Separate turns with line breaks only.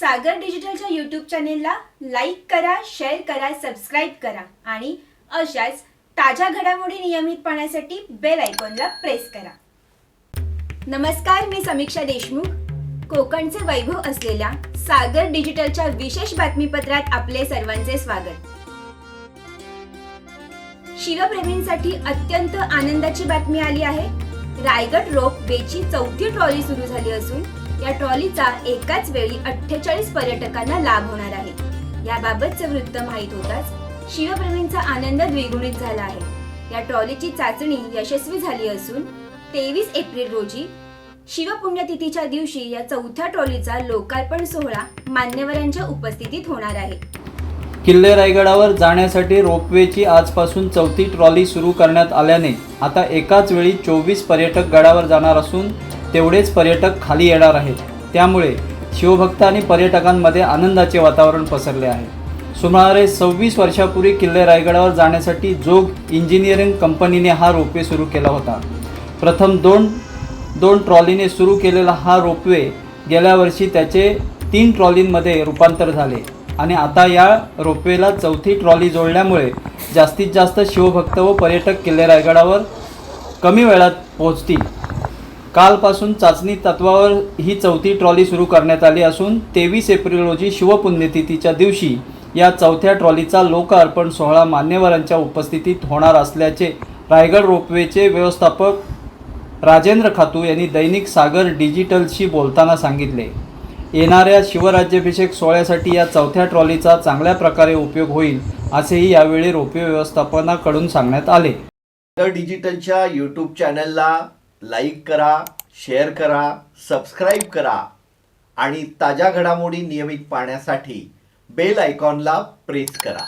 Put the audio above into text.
सागर डिजिटलच्या यूट्यूब चॅनेलला लाईक करा शेअर करा सबस्क्राईब करा आणि अशाच ताज्या घडामोडी नियमित पाहण्यासाठी बेल आयकॉनला प्रेस करा. नमस्कार मी समीक्षा देशमुख. कोकणचे वैभव असलेल्या सागर डिजिटलच्या विशेष बातमीपत्रात आपले सर्वांचे स्वागत. शिवप्रेमींसाठी अत्यंत आनंदाची बातमी आली आहे. रायगड रोप वेची चौथी ट्रॉली सुरू झाली असून या ट्रॉलीचा एकाच वेळी अठ्ठेचाळीस पर्यटकांना लाभ होणार आहे. याबाबतचे वृत्त माहीत होताच शिवप्रेमींचा आनंद द्विगुणित झाला आहे. या ट्रॉलीची चाचणी यशस्वी झाली असून तेवीस एप्रिल रोजी शिवपुण्यतिथीच्या दिवशी या चौथ्या ट्रॉलीचा लोकार्पण सोहळा मान्यवरांच्या उपस्थितीत होणार आहे.
किल्ले रायगडावर जाण्यासाठी रोपवेची आजपासून चौथी ट्रॉली सुरू करण्यात आल्याने आता एकाच वेळी चोवीस पर्यटक गडावर जाणार असून तेवढेच पर्यटक खाली येणार आहेत. त्यामुळे शिवभक्त आणि पर्यटकांमध्ये आनंदाचे वातावरण पसरले आहे. सुमारे सव्वीस वर्षापूर्वी किल्ले रायगडावर जाण्यासाठी जोग इंजिनिअरिंग कंपनीने हा रोपवे सुरू केला होता. प्रथम दोन दोन ट्रॉलीने सुरू केलेला हा रोपवे गेल्या वर्षी त्याचे तीन ट्रॉलींमध्ये रूपांतर झाले आणि आता या रोपवेला चौथी ट्रॉली जोडल्यामुळे जास्तीत जास्त शिवभक्त व पर्यटक किल्ले रायगडावर कमी वेळात पोहोचतील. कालपासून चाचणी तत्वावर ही चौथी ट्रॉली सुरू करण्यात आली असून तेवीस एप्रिल रोजी शिवपुण्यतिथीच्या दिवशी या चौथ्या ट्रॉलीचा लोकार्पण सोहळा मान्यवरांच्या उपस्थितीत होणार असल्याचे रायगड रोपवेचे व्यवस्थापक राजेंद्र खातू यांनी दैनिक सागर डिजिटलशी बोलताना सांगितले. येणाऱ्या शिवराज्याभिषेक सोहळ्यासाठी या चौथ्या ट्रॉलीचा चांगल्या प्रकारे उपयोग होईल असेही यावेळी रोपवे व्यवस्थापनाकडून सांगण्यात आले.
डिजिटलच्या यूट्यूब चॅनलला लाईक करा शेअर करा सबस्क्राईब करा आणि ताज्या घडामोडी नियमित पाहण्यासाठी बेल आयकॉनला प्रेस करा.